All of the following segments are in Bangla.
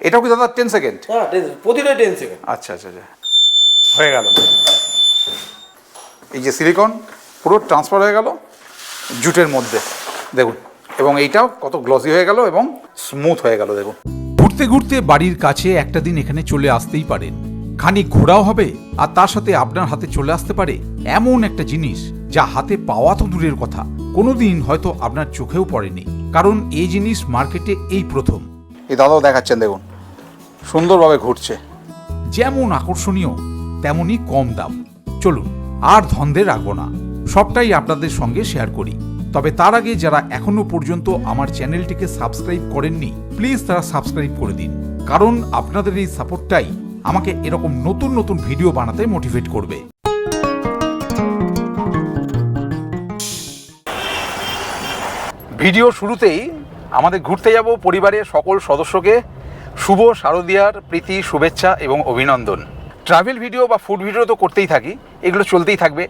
এটাও কি দাদা টেন সেকেন্ড হ্যাঁ টেন প্রতিটা টেন সেকেন্ড আচ্ছা আচ্ছা আচ্ছা। হয়ে গেল। এই যে সিলিকন পুরো ট্রান্সফার হয়ে গেল জুটের মধ্যে দেখুন। এবং এইটাও কত গ্লসি হয়ে গেল এবং স্মুথ হয়ে গেল দেখুন। ঘুরতে ঘুরতে বাড়ির কাছে একটা দিন এখানে চলে আসতেই পারেন খানিক ঘোরাও হবে আর তার সাথে আপনার হাতে চলে আসতে পারে এমন একটা জিনিস যা হাতে পাওয়া তো দূরের কথা। কোনোদিন হয়তো আপনার চোখেও পড়েনি। কারণ এই জিনিস মার্কেটে এই প্রথম। এই দাদাও দেখাচ্ছেন দেখুন। সুন্দরভাবে ঘুরছে। যেমন আকর্ষণীয় তেমনই কম দাম। চলুন আর ধন্দে রাখব না। সবটাই আপনাদের সঙ্গে শেয়ার করি। তবে তার আগে যারা এখনও পর্যন্ত আমার চ্যানেলটিকে সাবস্ক্রাইব করেননি প্লিজ তারা সাবস্ক্রাইব করে দিন। কারণ আপনাদের এই সাপোর্টটাই আমাকে এরকম নতুন নতুন ভিডিও বানাতে মোটিভেট করবে। ভিডিও শুরুতেই আমাদের ঘুরতে যাব পরিবারের সকল সদস্যকে। শুভ শারদীয়ার প্রীতি, শুভেচ্ছা এবং অভিনন্দন। ট্রাভেল ভিডিও বা ফুড ভিডিও তো করতেই থাকি, এগুলো চলতেই থাকবে।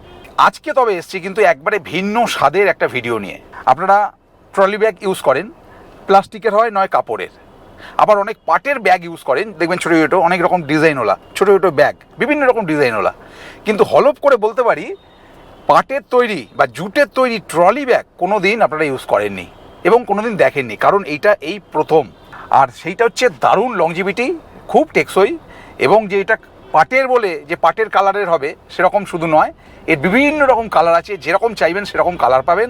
আজকে তবে এসছি কিন্তু একবারে ভিন্ন স্বাদের একটা ভিডিও নিয়ে। আপনারা ট্রলি ব্যাগ ইউজ করেন, প্লাস্টিকের হয় নয় কাপড়ের। আবার অনেক পাটের ব্যাগ ইউজ করেন, দেখবেন ছোটো ছোটো, অনেক রকম ডিজাইনওয়ালা, ছোটো ছোটো ব্যাগ, বিভিন্ন রকম ডিজাইনওয়ালা। কিন্তু হলপ করে বলতে পারি, পাটের তৈরি বা জুটের তৈরি ট্রলি ব্যাগ কোনো দিন আপনারা ইউজ করেননি। এবং কোনো দিন দেখেননি, কারণ এইটা এই প্রথম। আর সেইটা হচ্ছে দারুণ লংজিভিটি খুব টেকসই, এবং যে এটা পাটের বলে, যে পাটের কালারের হবে, সেরকম শুধু নয়, এর বিভিন্ন রকম কালার আছে, যেরকম চাইবেন সেরকম কালার পাবেন,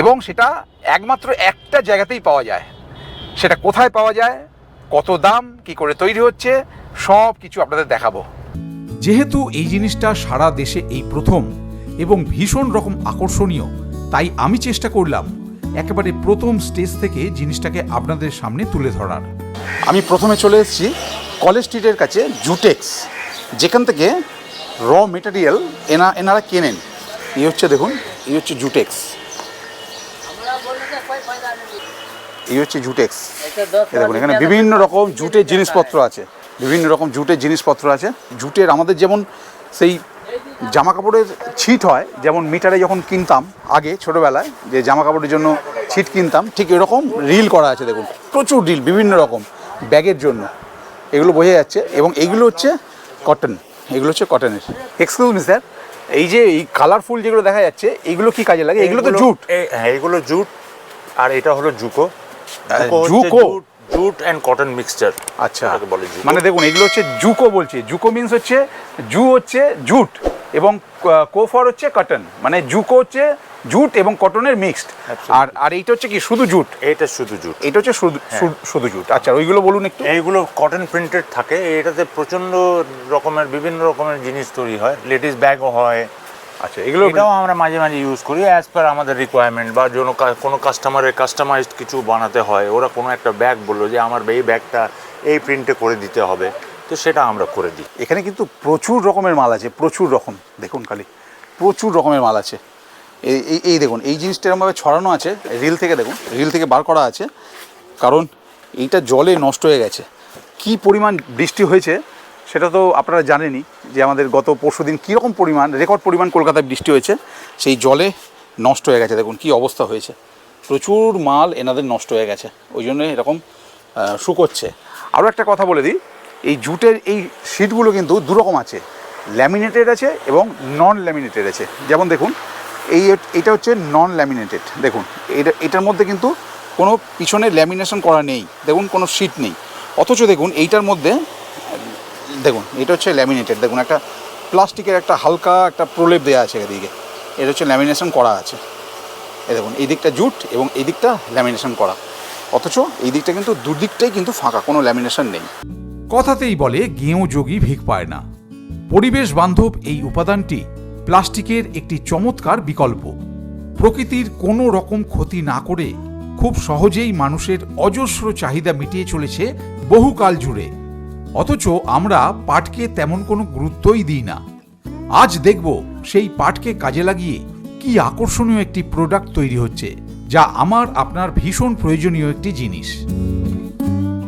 এবং সেটা একমাত্র একটা জায়গাতেই পাওয়া যায়। সেটা কোথায় পাওয়া যায়, কত দাম, কি করে তৈরি হচ্ছে, সব কিছু আপনাদের দেখাবো। যেহেতু এই জিনিসটা সারা দেশে এই প্রথম, এবং ভীষণ রকম আকর্ষণীয়, তাই আমি চেষ্টা করলাম একেবারে প্রথম স্টেজ থেকে জিনিসটাকে আপনাদের সামনে তুলে ধরার। আমি প্রথমে চলে এসেছি কলেজ স্ট্রিটের কাছে, জুটেক্স, যেখান থেকে র মেটেরিয়াল এনা, এনারা কেনেন। এই হচ্ছে দেখুন, এই হচ্ছে জুটেক্স। এই হচ্ছে জুটেক্স। দেখুন, এখানে বিভিন্ন রকম জুটের জিনিসপত্র আছে। বিভিন্ন রকম জুটের জিনিসপত্র আছে। জুটের আমাদের যেমন সেই জামা কাপড়ের ছিট হয় যেমন মিটারে যখন কিনতাম আগে ছোটোবেলায় যে জামা কাপড়ের জন্য ছিট কিনতাম ঠিক এরকম রিল করা আছে দেখুন প্রচুর রিল বিভিন্ন রকম ব্যাগের জন্য। এগুলো বোঝা যাচ্ছে এবং এইগুলো হচ্ছে কটন এগুলো হচ্ছে কটনের এক্সকিউজ মি স্যার এই যে এই কালারফুল যেগুলো দেখা যাচ্ছে এইগুলো কি কাজে লাগে? এগুলো তো জুট। হ্যাঁ এগুলো জুট আর এটা হলো জুকো। জুকো? জুট অ্যান্ড কটন মিক্সচার আচ্ছা। মানে দেখুন এগুলো হচ্ছে জুকো বলছি। জুকো মিন্স হচ্ছে জু হচ্ছে জুট। এবং কোফর হচ্ছে কটন মানে জুকো হচ্ছে জুট এবং কটনের মিক্সড আর আর এইটা হচ্ছে কি শুধু জুট? এটা শুধু জুট। এটা হচ্ছে শুধু শুধু- শুধু জুট। আচ্ছা ওইগুলো বলুন একটু। এইগুলো কটন প্রিন্টেড থাকে এটাতে প্রচণ্ড রকমের বিভিন্ন রকমের জিনিস তৈরি হয়। লেডিস ব্যাগও হয়। আচ্ছা এগুলো এটাও আমরা মাঝে মাঝে ইউজ করি অ্যাজ পার আমাদের রিকোয়ারমেন্ট বা কা- কোনো কাস্টমারের কাস্টমাইজড কিছু বানাতে হয়। ওরা কোনো একটা ব্যাগ বলল যে আমার এই ব্যাগটা এই প্রিন্টে করে দিতে হবে। তো সেটা আমরা করে দিই। এখানে কিন্তু প্রচুর রকমের মাল আছে, প্রচুর রকম। দেখুন খালি, প্রচুর রকমের মাল আছে। এই এই- দেখুন, এই জিনিসটা এরকমভাবে ছড়ানো আছে, রিল থেকে দেখুন, রিল থেকে বার করা আছে। কারণ এইটা জলে নষ্ট হয়ে গেছে। কি পরিমাণ বৃষ্টি হয়েছে, সেটা তো আপনারা জানেনই যে আমাদের গত পরশু দিন কীরকম পরিমাণ, রেকর্ড পরিমাণ কলকাতায় বৃষ্টি হয়েছে, সেই জলে নষ্ট হয়ে গেছে। দেখুন, কি অবস্থা হয়েছে। প্রচুর মাল এনাদের নষ্ট হয়ে গেছে। ওই জন্য এরকম শুকোচ্ছে আরও একটা কথা বলে দিই এই জুটের এই শিটগুলো কিন্তু দুরকম আছে। ল্যামিনেটেড আছে এবং নন ল্যামিনেটেড আছে। যেমন দেখুন, এই এটা হচ্ছে নন ল্যামিনেটেড দেখুন, এটা, এটার মধ্যে কিন্তু কোনো পিছনে ল্যামিনেশন করা নেই। দেখুন, কোনো শিট নেই। অথচ দেখুন, এইটার মধ্যে, দেখুন, এটা হচ্ছে ল্যামিনেটেড দেখুন, একটা প্লাস্টিকের একটা হালকা একটা প্রলেপ দেওয়া আছে এদিকে। এটা হচ্ছে ল্যামিনেশন করা আছে। এ দেখুন, এই দিকটা জুট এবং এই দিকটা ল্যামিনেশন করা। অথচ এই দিকটা কিন্তু দুদিকটাই কিন্তু ফাঁকা, কোনো ল্যামিনেশন নেই। কথাতেই বলে গেঁয়ো যোগী ভিক পায় না। পরিবেশ বান্ধব এই উপাদানটি প্লাস্টিকের একটি চমৎকার বিকল্প। প্রকৃতির কোনো রকম ক্ষতি না করে খুব সহজেই মানুষের অজস্র চাহিদা মিটিয়ে চলেছে বহুকাল জুড়ে। অথচ আমরা পাটকে তেমন কোনো গুরুত্বই দিই না। আজ দেখব সেই পাটকে কাজে লাগিয়ে কি আকর্ষণীয় একটি প্রোডাক্ট তৈরি হচ্ছে, যা আমার আপনার ভীষণ প্রয়োজনীয় একটি জিনিস।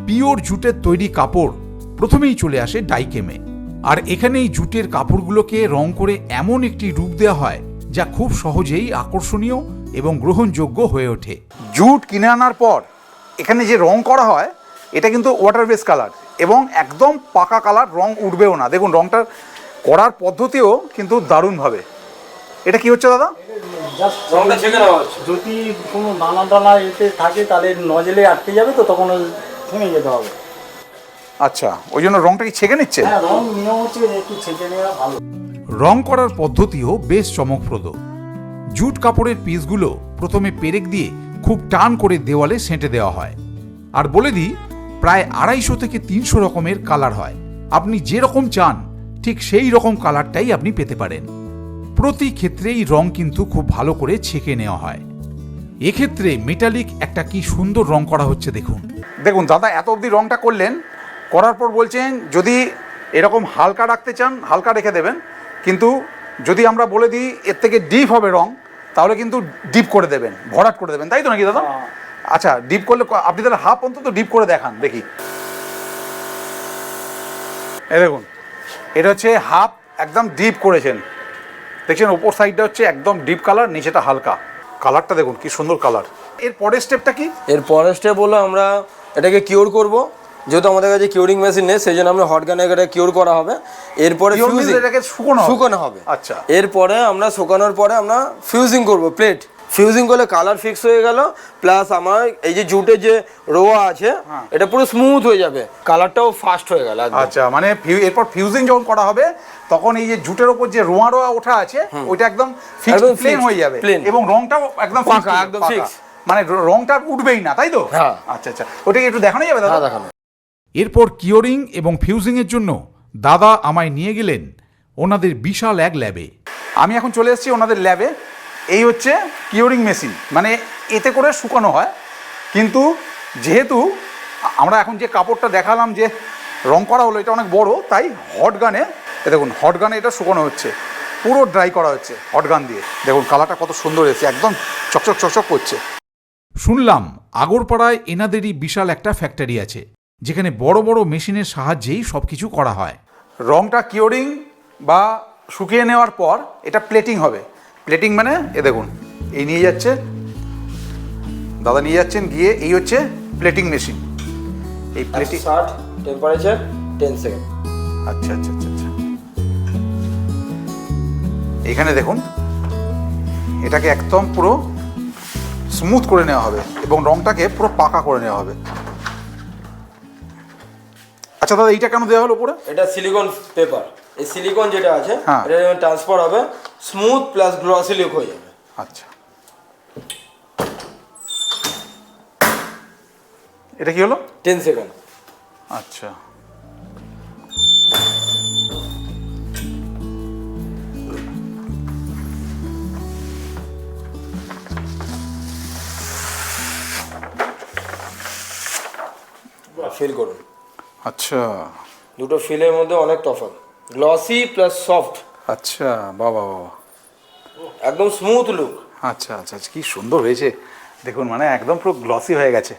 পিওর জুটের তৈরি কাপড় প্রথমেই চলে আসে ডাইকেমে। আর এখানেই জুটের কাপড়গুলোকে রং করে এমন একটি রূপ দেওয়া হয় যা খুব সহজেই আকর্ষণীয় এবং গ্রহণযোগ্য হয়ে ওঠে। জুট কিনে আনার পর এখানে যে রং করা হয় এটা কিন্তু ওয়াটার বেস কালার এবং একদম পাকা কালার রং উঠবেও না। দেখুন রংটার করার পদ্ধতিও কিন্তু দারুণভাবে এটা কি হচ্ছে দাদা? জাস্ট রংটা ছেঁকে নেওয়া হচ্ছে। যদি কোনো নানা টানা এতে থাকে তাহলে নজলে আটকে যাবে তো তখন ওই থেমে যেতে হবে। আচ্ছা ওই জন্য রংটা কি ছেঁকে নিচ্ছে? হ্যাঁ রং নিয়ম হচ্ছে যে একটু ছেঁকে নেওয়া ভালো। রং করার পদ্ধতিও বেশ চমকপ্রদ। জুট কাপড়ের পিসগুলো প্রথমে পেরেক দিয়ে খুব টান করে দেওয়ালে সেঁটে দেওয়া হয়। আর বলে দিই প্রায় আড়াইশো থেকে তিনশো রকমের কালার হয়। আপনি যে রকম চান ঠিক সেই রকম কালারটাই আপনি পেতে পারেন। প্রতি ক্ষেত্রেই রং কিন্তু খুব ভালো করে ছেঁকে নেওয়া হয়। এক্ষেত্রে মেটালিক একটা কি সুন্দর রং করা হচ্ছে দেখুন। দেখুন দাদা এত অবধি রংটা করলেন করার পর বলছেন যদি এরকম হালকা রাখতে চান হালকা রেখে দেবেন কিন্তু যদি আমরা বলে দিই এর থেকে ডিপ হবে রং তাহলে কিন্তু ডিপ করে দেবেন ভরাট করে দেবেন তাই তো নাকি দাদা? আচ্ছা ডিপ করলে আপনি তাহলে হাফ অন্তত ডিপ করে দেখান দেখি। এই দেখুন এটা হচ্ছে হাফ একদম ডিপ করেছেন। দেখছেন ওপর সাইডটা হচ্ছে একদম ডিপ কালার নিচেটা হালকা। কালারটা দেখুন কি সুন্দর কালারের পরের স্টেপটা কি? এর পরের স্টেপ হলো আমরা এটাকে কিওর করব। যেহেতু আমাদের কাছে কিউরিং মেশিন নেই সেই জন্য আমরা হট গানে এটা কিওর করা হবে। এরপরে এটাকে শুকোনো হবে? হবে। আচ্ছা। এরপরে আমরা শুকানোর পরে আমরা ফিউজিং করব প্লেট ফিউজিং করলে কালার ফিক্স হয়ে গেল প্লাস আমার এই যে জুটের যে রোয়া আছে এটা পুরো স্মুথ হয়ে যাবে। কালারটাও ফাস্ট হয়ে গেল আচ্ছা মানে এরপর ফিউজিং যখন করা হবে তখন এই যে জুটের ওপর যে রোয়া রোয়া ওঠা আছে ওইটা একদম একদম প্লেন হয়ে যাবে। plain। এবং রংটাও একদম ফাঁকা একদম fixed। মানে রংটা উঠবেই না তাই তো? হ্যাঁ। আচ্ছা আচ্ছা। ওটা একটু দেখানো যাবে দাদা? হ্যাঁ দেখানো। এরপর কিওরিং এবং ফিউজিংয়ের জন্য দাদা আমায় নিয়ে গেলেন ওনাদের বিশাল এক ল্যাবে। আমি এখন চলে এসেছি ওনাদের ল্যাবে। এই হচ্ছে কিওরিং মেশিন। মানে এতে করে শুকানো হয়। কিন্তু যেহেতু আমরা এখন যে কাপড়টা দেখালাম যে রং করা হলো এটা অনেক বড় তাই হট গানে দেখুন হট গানে এটা শুকানো হচ্ছে। পুরো ড্রাই করা হচ্ছে হট গান দিয়ে। দেখুন কালারটা কত সুন্দর এসেছে একদম চকচক চকচক করছে। শুনলাম আগরপাড়ায় এনাদেরই বিশাল একটা ফ্যাক্টরি আছে। যেখানে বড় বড় মেশিনের সাহায্যেই সব কিছু করা হয়। রংটা কিওরিং বা শুকিয়ে নেওয়ার পর এটা প্লেটিং হবে। প্লেটিং মানে এ দেখুন এই নিয়ে যাচ্ছে দাদা নিয়ে যাচ্ছেন গিয়ে এই হচ্ছে প্লেটিং মেশিন। এই প্লেটিং ষাট টেম্পারেচার টেন সেকেন্ড আচ্ছা আচ্ছা আচ্ছা আচ্ছা। এখানে দেখুন এটাকে একদম পুরো স্মুথ করে নেওয়া হবে এবং রংটাকে পুরো পাকা করে নেওয়া হবে। আচ্ছা দাদা এইটা কেন দেওয়া হলো উপরে? এটা সিলিকন পেপার এই সিলিকন যেটা আছে হ্যাঁ। এটা যখন ট্রান্সফার হবে স্মুথ প্লাস গ্লসি লুক হয়ে যাবে। আচ্ছা। এটা কি হলো? টেন সেকেন্ড আচ্ছা। ফিল করুন। আচ্ছা। দুটো ফিলের মধ্যে অনেক তফাৎ। গ্লসি প্লাস সফট আচ্ছা বাবা বাবা। একদম স্মুথ লুক আচ্ছা আচ্ছা আচ্ছা, কি সুন্দর হয়েছে। দেখুন মানে একদম পুরো গ্লসি হয়ে গেছে।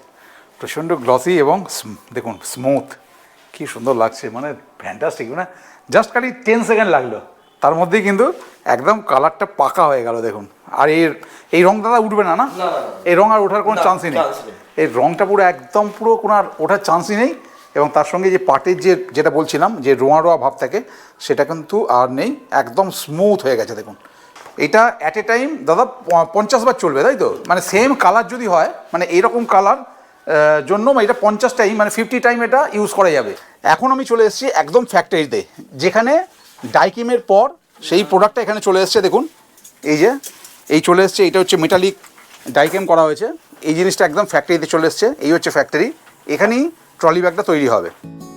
প্রচণ্ড গ্লসি এবং দেখুন স্মুথ কি সুন্দর লাগছে মানে ফ্যান্টাস্টিক মানে জাস্ট খালি টেন সেকেন্ড লাগল। তার মধ্যেই কিন্তু একদম কালারটা পাকা হয়ে গেল দেখুন। আর এর এই রং দাদা উঠবে না না? না, না, না। এই রং আর ওঠার কোনো চান্সই নেই। নেই। এই রংটা পুরো একদম পুরো কোনো আর ওঠার চান্সই নেই। এবং তার সঙ্গে যে পাটের যে, যেটা বলছিলাম, যে রোয়া রোয়া ভাব থাকে, সেটা কিন্তু আর নেই, একদম স্মুথ হয়ে গেছে, দেখুন। এটা অ্যাট এ টাইম দাদা পঞ্চাশ বার চলবে, তাই তো? মানে সেম কালার যদি হয় মানে এইরকম কালার জন্য এটা পঞ্চাশ টাইম মানে ফিফটি টাইম এটা ইউজ করা যাবে। এখন আমি চলে এসেছি একদম ফ্যাক্টরিতে যেখানে ডাইকিমের পর সেই প্রোডাক্টটা এখানে চলে এসেছে, দেখুন। এই যে, এই চলে এসছে, এটা হচ্ছে মেটালিক ডাইকেম করা হয়েছে। এই জিনিসটা একদম ফ্যাক্টরিতে চলে এসছে, এই হচ্ছে ফ্যাক্টরি এখানেই ট্রলি ব্যাগটা তৈরি হবে।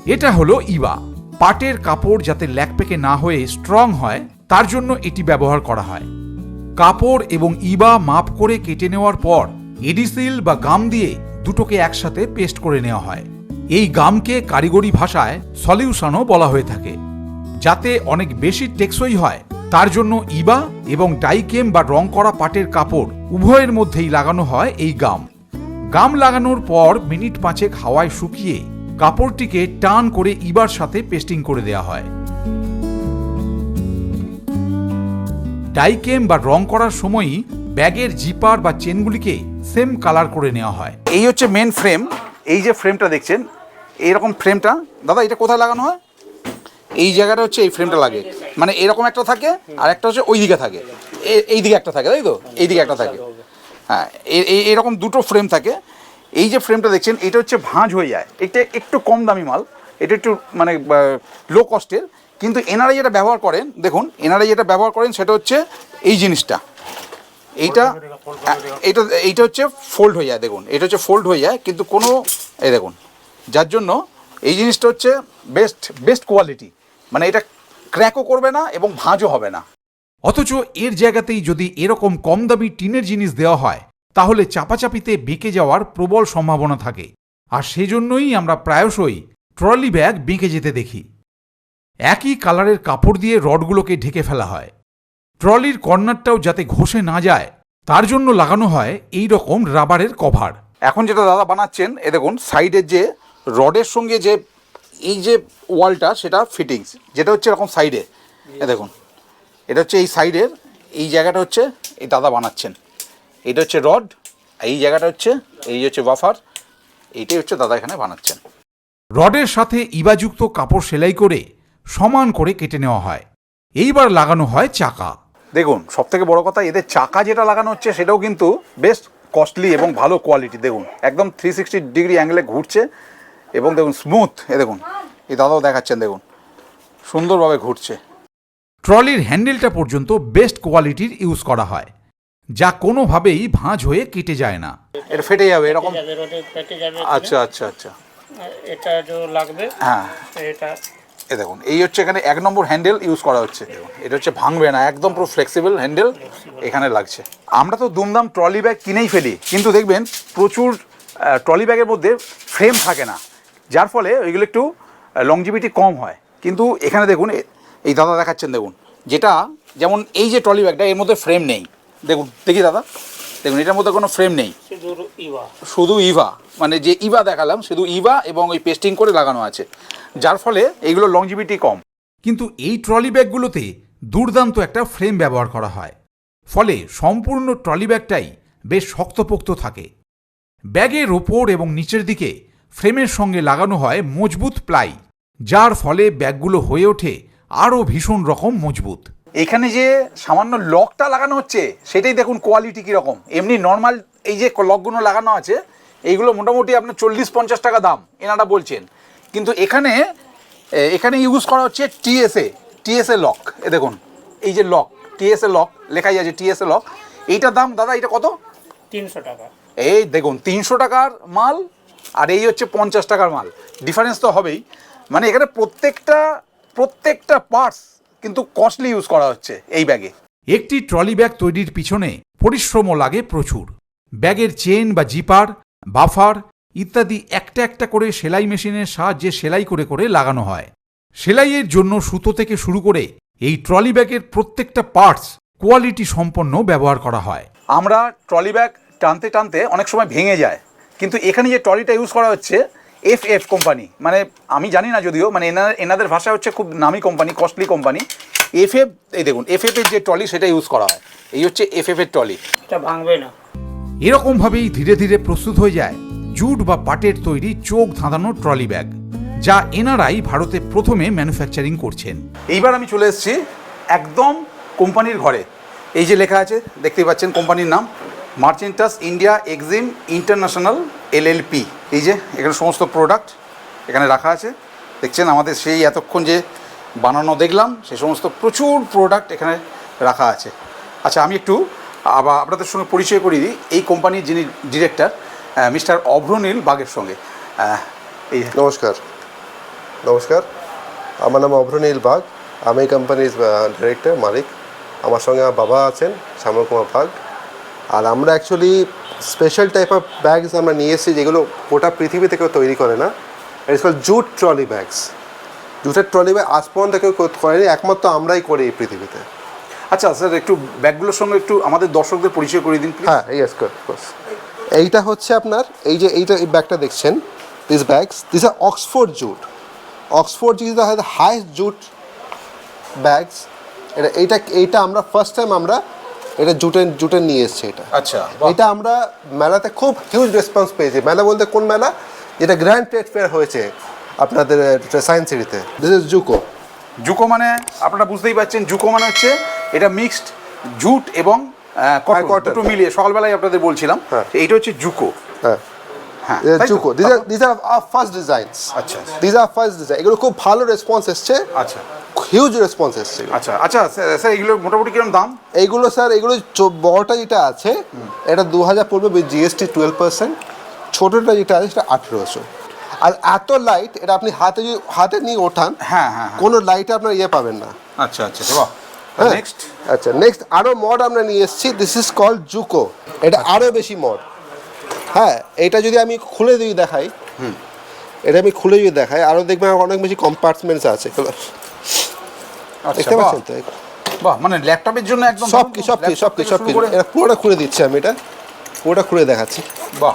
এটা হলো ইবা। পাটের কাপড় যাতে ল্যাকপেকে না হয়ে স্ট্রং হয়, তার জন্য এটি ব্যবহার করা হয়। কাপড় এবং ইবা মাপ করে কেটে নেওয়ার পর এডিসিল বা গাম দিয়ে দুটোকে একসাথে পেস্ট করে নেওয়া হয়। এই গামকে কারিগরি ভাষায় সলিউশনও বলা হয়ে থাকে। যাতে অনেক বেশি টেকসই হয়, তার জন্য ইবা এবং ডাইকেম বা রং করা পাটের কাপড় উভয়ের মধ্যেই লাগানো হয় এই গাম। গাম লাগানোর পর মিনিট পাঁচেক হাওয়ায় শুকিয়ে কাপড়টিকে টান করে ইবার সাথে পেস্টিং করে দেওয়া হয়। ডাইকেম বা রং করার সময়ই ব্যাগের জিপার বা চেনগুলিকে সেম কালার করে নেওয়া হয়। এই হচ্ছে মেন ফ্রেম এই যে ফ্রেমটা দেখছেন, এইরকম ফ্রেমটা দাদা, এটা কোথায় লাগানো হয়? এই জায়গাটা হচ্ছে এই ফ্রেমটা লাগে। মানে এরকম একটা থাকে, আর একটা হচ্ছে ওই দিকে থাকে। এই দিকে একটা থাকে, তাই তো? এই দিকে একটা থাকে। হ্যাঁ এ- এই এরকম দুটো ফ্রেম থাকে। এই যে ফ্রেমটা দেখছেন এটা হচ্ছে ভাঁজ হয়ে যায়। এটা একটু কম দামি মাল এটা একটু মানে লো কস্টের কিন্তু এনারা যেটা ব্যবহার করেন দেখুন এনারা যেটা ব্যবহার করেন সেটা হচ্ছে এই জিনিসটা। এইটা এইটা এইটা হচ্ছে ফোল্ড হয়ে যায় দেখুন। এটা হচ্ছে ফোল্ড হয়ে যায় কিন্তু কোনো এই দেখুন যার জন্য এই জিনিসটা হচ্ছে বেস্ট বেস্ট কোয়ালিটি মানে এটা ক্র্যাকও করবে না এবং ভাঁজও হবে না। অথচ এর জায়গাতেই যদি এরকম কম দামি টিনের জিনিস দেওয়া হয়, তাহলে চাপাচাপিতে বেঁকে যাওয়ার প্রবল সম্ভাবনা থাকে। আর সেজন্যই আমরা প্রায়শই ট্রলি ব্যাগ বেঁকে যেতে দেখি। একই কালারের কাপড় দিয়ে রডগুলোকে ঢেকে ফেলা হয়। ট্রলির কর্নারটাও যাতে ঘষে না যায়, তার জন্য লাগানো হয় এই রকম রাবারের কভার। এখন যেটা দাদা বানাচ্ছেন, এ দেখুন সাইডের যে রডের সঙ্গে যে, এই যে ওয়ালটা, সেটা ফিটিংস যেটা হচ্ছে এরকম সাইডে। এ দেখুন। এটা হচ্ছে এই সাইডের এই জায়গাটা হচ্ছে এই দাদা বানাচ্ছেন। এটা হচ্ছে রড এই জায়গাটা হচ্ছে এই হচ্ছে বাফার এইটাই হচ্ছে দাদা এখানে বানাচ্ছেন। রডের সাথে ইবাযুক্ত কাপড় সেলাই করে সমান করে কেটে নেওয়া হয়। এইবার লাগানো হয় চাকা। দেখুন সব থেকে বড় কথা এদের চাকা যেটা লাগানো হচ্ছে সেটাও কিন্তু বেশ কস্টলি এবং ভালো কোয়ালিটি দেখুন একদম থ্রি সিক্সটি ডিগ্রি অ্যাঙ্গেলে ঘুরছে এবং দেখুন স্মুথ এ দেখুন এই দাদাও দেখাচ্ছেন দেখুন সুন্দরভাবে ঘুরছে। ট্রলির হ্যান্ডেলটা পর্যন্ত বেস্ট কোয়ালিটির ইউজ করা হয় যা কোনোভাবেই ভাঁজ হয়ে কেটে যায় না। এটা ফেটে যাবে এরকম? যাবে আচ্ছা আচ্ছা আচ্ছা। এটা যে লাগবে। হ্যাঁ। এটা। এ দেখুন এই হচ্ছে এখানে এক নম্বর হ্যান্ডেল ইউজ করা হচ্ছে। এটা হচ্ছে ভাঙবে না একদম পুরো ফ্লেক্সিবল হ্যান্ডেল এখানে লাগছে। আমরা তো দুমদাম ট্রলি ব্যাগ কিনেই ফেলি কিন্তু দেখবেন প্রচুর ট্রলি ব্যাগের মধ্যে ফ্রেম থাকে না যার ফলে ওইগুলো একটু লংজিভিটি কম হয়। কিন্তু এখানে দেখুন এ- এই দাদা দেখাচ্ছেন, দেখুন। যেটা, যেমন এই যে ট্রলি ব্যাগটা এর মধ্যে ফ্রেম নেই। দেখুন, দেখি দাদা। দেখুন, এটার মধ্যে কোনো ফ্রেম নেই। শুধু ইভা। মানে যে ইভা দেখালাম, শুধু ইভা এবং ওই পেস্টিং করে লাগানো আছে। যার ফলে এইগুলো লংজিভিটি কম। কিন্তু এই ট্রলি ব্যাগগুলোতে দুর্দান্ত একটা ফ্রেম ব্যবহার করা হয়। ফলে সম্পূর্ণ ট্রলি ব্যাগটাই বেশ শক্তপোক্ত থাকে। ব্যাগের ওপর এবং নিচের দিকে ফ্রেমের সঙ্গে লাগানো হয় মজবুত প্লাই যার ফলে ব্যাগগুলো হয়ে ওঠে আরও ভীষণ রকম মজবুত। এখানে যে সামান্য লকটা লাগানো হচ্ছে সেটাই দেখুন কোয়ালিটি কীরকম। এমনি নর্মাল এই যে লকগুলো লাগানো আছে এইগুলো মোটামুটি আপনার চল্লিশ পঞ্চাশ টাকা দাম এনারা বলছেন। কিন্তু এখানে এখানে ইউজ করা হচ্ছে টিএসএ টিএসএ লক এ দেখুন এই যে লক টিএসএ লক লেখাই আছে টিএসএ লক এইটার দাম দাদা এটা কত? তিনশো টাকা। এই দেখুন তিনশো টাকার মাল আর এই হচ্ছে পঞ্চাশ টাকার মাল। ডিফারেন্স তো হবেই। মানে এখানে প্রত্যেকটা প্রত্যেকটা পার্টস কিন্তু কস্টলি ইউজ করা হচ্ছে এই ব্যাগে। একটি ট্রলি ব্যাগ তৈরির পিছনে পরিশ্রমও লাগে প্রচুর। ব্যাগের চেন বা জিপার বাফার ইত্যাদি একটা একটা করে সেলাই মেশিনের সাহায্যে সেলাই করে করে লাগানো হয়। সেলাইয়ের জন্য সুতো থেকে শুরু করে এই ট্রলি ব্যাগের প্রত্যেকটা পার্টস কোয়ালিটি সম্পন্ন ব্যবহার করা হয়। আমরা ট্রলি ব্যাগ টানতে টানতে অনেক সময় ভেঙে যায় কিন্তু এখানে যে ট্রলিটা ইউজ করা হচ্ছে এফ এফ কোম্পানি মানে আমি জানি না যদিও মানে এনার এনাদের ভাষা হচ্ছে খুব নামি company costly company F F এই দেখুন এফ এফ এর যে ট্রলি সেটা ইউজ করা হয়। এই হচ্ছে এফ এফ এর ট্রলি। এটা ভাঙবে না। এরকমভাবেই ধীরে ধীরে প্রস্তুত হয়ে যায় জুট বা পাটের তৈরি চোখ ধাঁধানো ট্রলি ব্যাগ যা এনারাই ভারতে প্রথমে ম্যানুফ্যাকচারিং করছেন। এইবার আমি চলে এসেছি একদম কোম্পানির ঘরে। এই যে লেখা আছে দেখতেই পাচ্ছেন কোম্পানির নাম। Merchantas India Exim International LLP এই যে, এখানে সমস্ত প্রোডাক্ট এখানে রাখা আছে। দেখছেন, আমাদের সেই এতক্ষণ যে বানানো দেখলাম, সেই সমস্ত প্রচুর প্রোডাক্ট এখানে রাখা আছে। আচ্ছা আমি একটু আবার আপনাদের সঙ্গে পরিচয় করিয়ে দিই। এই কোম্পানির যিনি ডিরেক্টর মিস্টার অভ্রনীল বাগের সঙ্গে। এই নমস্কার। নমস্কার। আমার নাম অভ্রনীল বাগ। আমি এই কোম্পানির ডিরেক্টর মালিক। আমার সঙ্গে আমার বাবা আছেন, শ্যামল কুমার বাগ। আর আমরা actually special type of bags আমরা নিয়ে এসেছি যেগুলো গোটা পৃথিবী থেকে তৈরি করে না। It's call jute trolley bags জুটের ট্রলি ব্যাগ আজ পর্যন্ত কেউ করেনি একমাত্র আমরাই করি এই পৃথিবীতে। আচ্ছা স্যার একটু ব্যাগগুলোর সঙ্গে একটু আমাদের দর্শকদের পরিচয় করে দিন হ্যাঁ ইয়েস কোর্স এইটা হচ্ছে আপনার এই যে এইটা এই ব্যাগটা দেখছেন this bags this are Oxford jute Oxford is the highest jute bags এটা এইটা এইটা আমরা ফার্স্ট টাইম আমরা এটা জুটের জুটের নিয়ে এসছে এটা। আচ্ছা এটা আমরা মেলাতে খুব হিউজ রেসপন্স পেয়েছি। মেলা বলতে কোন মেলা? যেটা গ্র্যান্ড ট্রেড ফেয়ার হয়েছে আপনাদের সায়েন্স সিটিতে দিস ইজ জুকো জুকো মানে আপনারা বুঝতেই পারছেন জুকো মানে হচ্ছে এটা মিক্সড জুট এবং হ্যাঁ, কটন দুটো মিলিয়ে সকালবেলায় আপনাদের বলছিলাম এটা এইটা হচ্ছে জুকো। হ্যাঁ। হ্যাঁ Dzukou this are this are first designs আচ্ছা। দিস আর ফার্স্ট ডিজাইন এগুলো খুব ভালো রেসপন্স এসছে। আচ্ছা। হিউজ রেসপন্স এসছে আচ্ছা আচ্ছা স্যার এগুলো মোটামুটি কীরকম দাম? এইগুলো স্যার এগুলো বড়টা যেটা আছে এটা দু হাজার পড়বে উইথ জিএসটি টুয়েলভ পার্সেন্ট ছোটোটা যেটা আছে সেটা আঠেরোশো। আর এত লাইট এটা আপনি হাতে যদি হাতে নিয়ে ওঠান হ্যাঁ হ্যাঁ হ্যাঁ। কোনো লাইটে আপনার ইয়ে পাবেন না। আচ্ছা আচ্ছা বাহ। নেক্সট আচ্ছা নেক্সট আরও মড আমরা নিয়ে এসেছি। দিস ইজ কল জুকো এটা আরও বেশি মড হ্যাঁ এটা যদি আমি খুলে যদি দেখাই হুম। এটা আমি খুলে যদি দেখাই আরও দেখবেন অনেক বেশি কম্পার্টমেন্টস আছে। আচ্ছা দেখতে পাচ্ছেন তো? বাহ মানে ল্যাপটপের জন্য একদম সব কি সব কি সব কি সব কিছু এটা পুরোটা খুলে দিচ্ছি আমি এটা। পুরোটা খুলে দেখাচ্ছি। বাহ।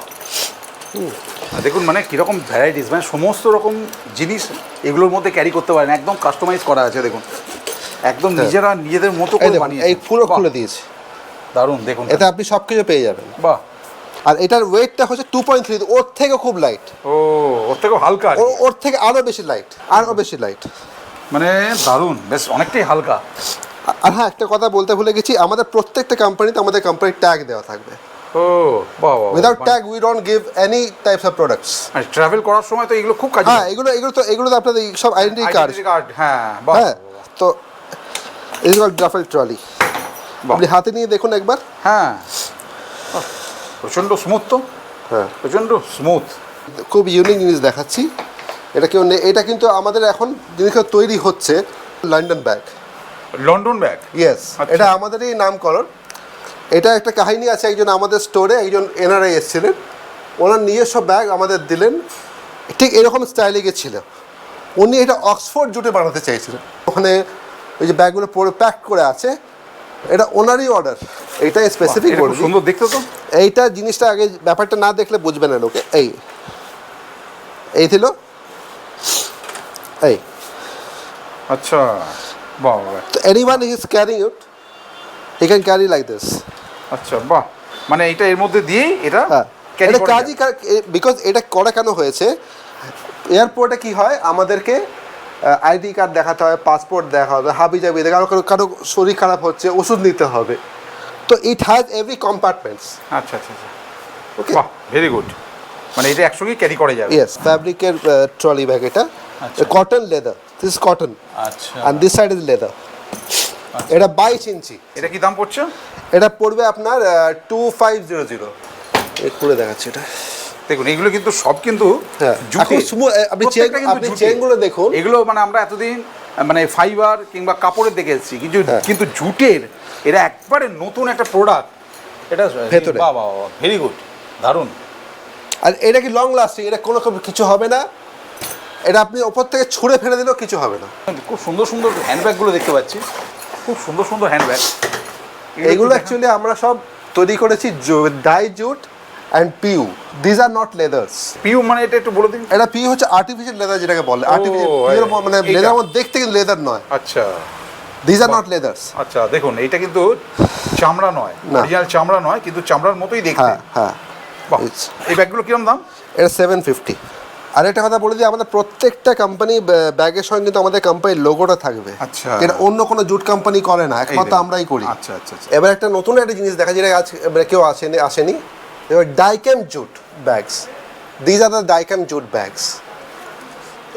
দেখুন মানে কীরকম ভ্যারাইটিস মানে সমস্ত রকম জিনিস এগুলোর মধ্যে ক্যারি করতে পারেন। একদম কাস্টমাইজ করা আছে দেখুন। একদম নিজেরা নিজেদের মতো হ্যাঁ। করে বানিয়েছে এই পুরো খুলে দিয়েছি। দারুণ দেখুন। এতে আপনি সব কিছু পেয়ে যাবেন। বাহ। আর এটার ওয়েটটা হচ্ছে টু পয়েন্ট থ্রি ওর থেকে খুব লাইট ও ওর থেকেও হালকা আর ওর থেকে আরও বেশি লাইট আরও বেশি লাইট মানে দারুণ বেশ অনেকটাই হালকা। আর হ্যাঁ একটা কথা বলতে ভুলে গেছি আমাদের প্রত্যেকটা কোম্পানিতে আমাদের কোম্পানির ট্যাগ দেওয়া থাকবে। ও বাহ without tag we don't give any types of products মানে ট্রাভেল করার সময় তো এগুলো খুব কাজে হ্যাঁ এগুলো এগুলো তো এগুলো তো আপনাদের সব আইডেন্টি কার্ড কার্ড হ্যাঁ বাহ। হ্যাঁ তো এই কল ডাফেল ট্রলি। আপনি হাতে নিয়ে দেখুন একবার। হ্যাঁ। প্রচণ্ড স্মুথ তো। হ্যাঁ। প্রচণ্ড স্মুথ খুব ইউনিক জিনিস দেখাচ্ছি। এটা কেউ নে- এটা কিন্তু আমাদের এখন জিনিসটা তৈরি হচ্ছে London bag London bag yes. এটা আমাদেরই নামকরণ। এটা একটা কাহিনী আছে একজন আমাদের স্টোরে একজন এনআরআই এসেছিলেন। ওনার নিজস্ব ব্যাগ আমাদের দিলেন। ঠিক এরকম স্টাইলিংয়ে ছিল উনি এটা অক্সফোর্ড জুটে বানাতে চাইছিলেন। ওখানে ওই যে ব্যাগগুলো পরে প্যাক করে আছে। এটা ওনারই অর্ডার এইটা স্পেসিফিক এটা খুব সুন্দর দেখতে তো। এইটা জিনিসটা আগে ব্যাপারটা না দেখলে বুঝবে না লোকে। এই এই ছিল এই। আচ্ছা বাহ তো anyone is carrying it he can carry like this আচ্ছা বাহ। মানে এটা এর মধ্যে দিয়েই এটা এটা কাজই বিকজ এটা করা কেন হয়েছে এয়ারপোর্টে কি হয়? আমাদেরকে আইডি কার্ড দেখাতে হয় পাসপোর্ট দেখা হবে হাবি জাবি দেখা কারও কারও শরীর খারাপ হচ্ছে ওষুধ নিতে হবে। তো ইট হ্যাজ এভরি কম্পার্টমেন্টস আচ্ছা আচ্ছা আচ্ছা। ওকে ভেরি গুড মানে এটা একসঙ্গেই ক্যারি করা যাবে। ইয়েস ফ্যাব্রিকের ট্রলি ব্যাগ এটা। কটন লেদার দিস কটন আচ্ছা। And this side is leather এটা বাইশ ইঞ্চি। এটা কি দাম পড়ছে? এটা পড়বে আপনার টু ফাইভ জিরো জিরো খুলে দেখাচ্ছি এটা। দেখুন এগুলো কিন্তু সব কিন্তু হ্যাঁ, আপনি আপনি জুটের। দেখুন। এগুলো মানে আমরা এতদিন মানে ফাইবার কিংবা কাপড়ের দেখে এসেছি কিন্তু হ্যাঁ। কিন্তু জুটের এটা একবারে নতুন একটা প্রোডাক্ট এটা ভেতরে। বাহ ভেরি গুড দারুণ। আর এটা কি লং লাস্টিং এটা কোনো কিছু হবে না। এটা আপনি ওপর থেকে ছুঁড়ে ফেলে দিলেও কিছু হবে না। খুব সুন্দর সুন্দর হ্যান্ডব্যাগগুলো দেখতে পাচ্ছি। খুব সুন্দর সুন্দর হ্যান্ডব্যাগ এগুলো অ্যাকচুয়ালি আমরা সব তৈরি করেছি dye jute. And PU these are not leathers PU মানে এটা একটু বলে দিন। এটা পিউ হচ্ছে আর্টিফিশিয়াল লেদার যেটাকে বলে। আর্টিফিশিয়াল মানে। লেদার মধ্যে দেখতে কিন্তু লেদার নয়। আচ্ছা। দিজ আর নট লেদার্স আচ্ছা দেখুন এটা কিন্তু চামড়া নয়। অরিজিনাল চামড়া নয় কিন্তু চামড়ার মতোই দেখতে। হ্যাঁ হ্যাঁ। বাহ এই ব্যাগগুলো কিরম দাম? এটা সেভেন ফিফটি আর একটা কথা বলে দিই আমাদের প্রত্যেকটা কোম্পানি ব্যাগের সঙ্গে কিন্তু আমাদের কোম্পানির লোগোটা থাকবে। আচ্ছা। এটা অন্য কোনো জুট কোম্পানি করে না একমাত্র। আমরাই করি। আচ্ছা আচ্ছা আচ্ছা। এবার একটা নতুন একটা জিনিস দেখা যেটা আজ কেউ আসেনি আসেনি। এবার ডাইক্যাম jute bags these are the ডাইক্যাম jute bags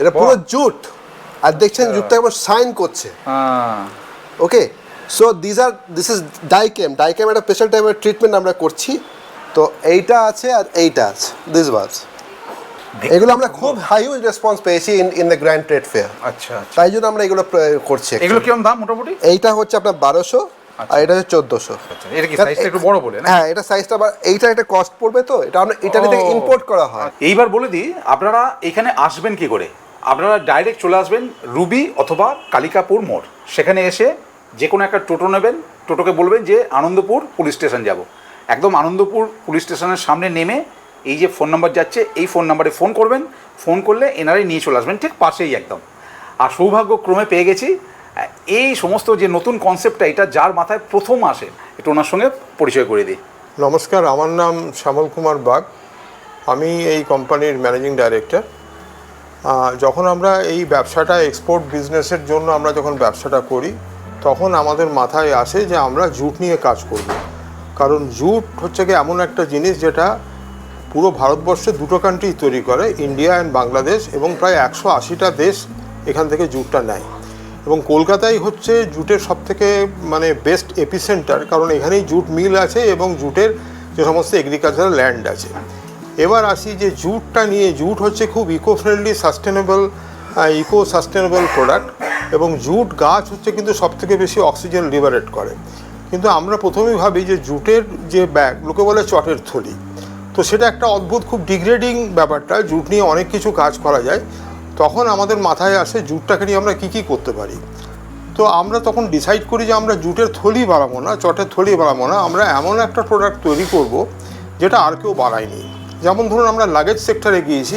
এটা পুরো জুট। আর দেখছেন জুটটা কেমন সাইন করছে। Okay so these are this is ডাইক্যাম ডাইক্যাম একটা স্পেশাল টাইপের ট্রিটমেন্ট আমরা করছি। তো এইটা আছে আর এইটা আছে। দিস বাস এগুলো আমরা খুব হাইউজ রেসপন্স পেয়েছি in in the grand trade fair আচ্ছা তাই জন্য আমরা এগুলো করছি এগুলো কিরম দাম মোটামুটি? এইটা হচ্ছে আপনার বারোশো। আর এটা হচ্ছে চোদ্দোশো। আচ্ছা এটা কি সাইজটা একটু বড় বলে হ্যাঁ এটা সাইজটা আবার এইটা একটা কস্ট পড়বে তো এটা আমরা ইটালি থেকে ইম্পোর্ট করা হয়। এইবার বলে দিই আপনারা এখানে আসবেন কি করে? আপনারা ডাইরেক্ট চলে আসবেন রুবি অথবা কালিকাপুর মোড়। সেখানে এসে যে কোনো একটা টোটো নেবেন টোটোকে বলবেন যে আনন্দপুর পুলিশ স্টেশন যাব। একদম আনন্দপুর পুলিশ স্টেশনের সামনে নেমে এই যে ফোন নাম্বার যাচ্ছে এই ফোন নাম্বারে ফোন করবেন। ফোন করলে এনারাই নিয়ে চলে আসবেন ঠিক পাশেই একদম। আর সৌভাগ্যক্রমে পেয়ে গেছি এই সমস্ত যে নতুন কনসেপ্টটা এটা যার মাথায় প্রথম আসে, একটু ওনার সঙ্গে পরিচয় করে দিই। নমস্কার, আমার নাম শ্যামল কুমার বাগ। আমি এই কোম্পানির ম্যানেজিং ডাইরেক্টর যখন আমরা এই ব্যবসাটা এক্সপোর্ট বিজনেসের জন্য আমরা যখন ব্যবসাটা করি, তখন আমাদের মাথায় আসে যে আমরা জুট নিয়ে কাজ করব। কারণ জুট হচ্ছে কি এমন একটা জিনিস যেটা পুরো ভারতবর্ষে দুটো কান্ট্রি তৈরি করে ইন্ডিয়া অ্যান্ড বাংলাদেশ এবং প্রায় একশো আশিটা দেশ এখান থেকে জুটটা নেয়। এবং কলকাতাই হচ্ছে জুটের সবথেকে মানে বেস্ট এপিসেন্টার কারণ এখানেই জুট মিল আছে এবং জুটের যে সমস্ত এগ্রিকালচারাল ল্যান্ড আছে। এবার আসি যে জুটটা নিয়ে, জুট হচ্ছে খুব eco friendly sustainable eco sustainable product এবং জুট গাছ হচ্ছে কিন্তু সবথেকে বেশি অক্সিজেন লিবারেট করে। কিন্তু আমরা প্রথমেই ভাবি যে জুটের যে ব্যাগ লোকে বলে চটের থলি। তো সেটা একটা অদ্ভুত, খুব ডিগ্রেডিং ব্যাপারটা, জুট নিয়ে অনেক কিছু কাজ করা যায়। তখন আমাদের মাথায় আসে জুটটাকে নিয়ে আমরা কী কী করতে পারি। তো আমরা তখন ডিসাইড করি যে আমরা জুটের থলি বানাবো না, চটের থলি বানাবো না, আমরা এমন একটা প্রোডাক্ট তৈরি করব যেটা আর কেউ বানায়নি যেমন ধরুন আমরা লাগেজ সেক্টরে গিয়েছি,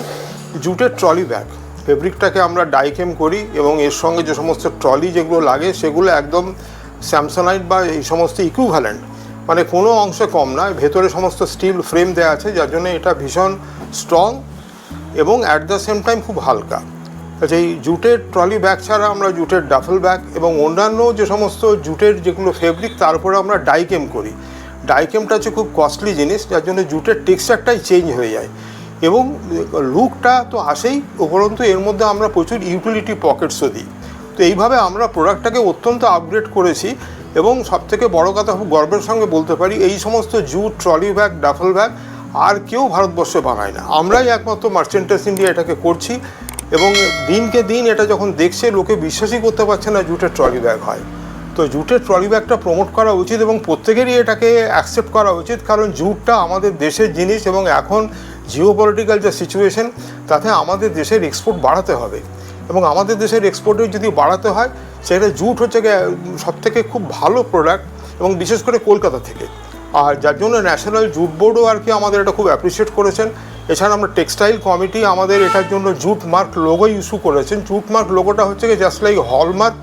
জুটের ট্রলি ব্যাগ ফেব্রিকটাকে আমরা ডাইকেম করি এবং এর সঙ্গে যে সমস্ত ট্রলি যেগুলো লাগে সেগুলো একদম স্যামসোনাইট বা এই সমস্ত ইকুইভ্যালেন্ট মানে কোনো অংশে কম নয়, ভেতরে সমস্ত স্টিল ফ্রেম দেওয়া আছে, যার জন্য এটা ভীষণ স্ট্রং এবং অ্যাট দ্য সেম টাইম খুব হালকা। আচ্ছা এই জুটের ট্রলি ব্যাগ ছাড়া আমরা জুটের ডাফল ব্যাগ এবং অন্যান্য যে সমস্ত জুটের যেগুলো ফেব্রিক তার উপরে আমরা ডাইকেম করি। ডাইকেমটা হচ্ছে খুব কস্টলি জিনিস, যার জন্য জুটের টেক্সচারটাই চেঞ্জ হয়ে যায়। এবং লুকটা তো আসেই, উপরন্তু এর মধ্যে আমরা প্রচুর ইউটিলিটি পকেটসও দিই। তো এইভাবে আমরা প্রোডাক্টটাকে অত্যন্ত আপগ্রেড করেছি এবং সবথেকে বড় কথা খুব গর্বের সঙ্গে বলতে পারি, এই সমস্ত jute, trolley bag, duffel bag আর কেউ ভারতবর্ষে বানায় না। আমরাই একমাত্র মার্চেন্টাস ইন্ডিয়া এটাকে করছি এবং দিনকে দিন এটা যখন দেখছে, লোকে বিশ্বাসই করতে পারছে না জুটের ট্রলি ব্যাগ হয়। তো জুটের ট্রলি ব্যাগটা প্রমোট করা উচিত এবং প্রত্যেকেরই এটাকে অ্যাকসেপ্ট করা উচিত, কারণ জুটটা আমাদের দেশের জিনিস এবং এখন জিও পলিটিক্যাল যে সিচুয়েশন তাতে আমাদের দেশের এক্সপোর্ট বাড়াতে হবে। এবং আমাদের দেশের এক্সপোর্টে যদি বাড়াতে হয়, সেটা জুট হচ্ছে সব থেকে খুব ভালো প্রোডাক্ট এবং বিশেষ করে কলকাতা থেকে। আর যার জন্য ন্যাশনাল জুট বোর্ডও আর কি আমাদের এটা খুব অ্যাপ্রিসিয়েট করেছেন। এছাড়া আমরা টেক্সটাইল কমিটি আমাদের এটার জন্য জুট মার্ক লোগো ইস্যু করেছেন। জুট মার্ক লোগোটা হচ্ছে কি just like hallmark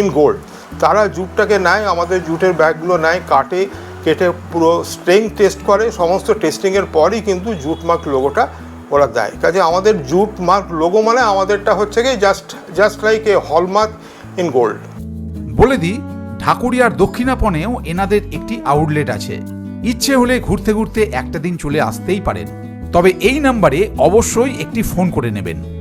in gold তারা জুটটাকে নেয়, আমাদের জুটের ব্যাগগুলো নেয়, কাটে, কেটে পুরো স্ট্রেং টেস্ট করে, সমস্ত টেস্টিংয়ের পরই কিন্তু জুট মার্ক লোগোটা ওরা দেয়। কাজে আমাদের জুট মার্ক লোগো মানে আমাদেরটা হচ্ছে কি just just like a hallmark in gold বলে দিই, ঢাকুরিয়ার দক্ষিণাপনেও এনাদের একটি আউটলেট আছে। ইচ্ছে হলে ঘুরতে ঘুরতে একটা দিন চলে আসতেই পারেন। তবে এই নাম্বারে অবশ্যই একটি ফোন করে নেবেন।